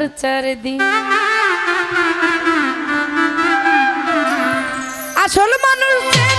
চার চারদিন। আসল মানুষ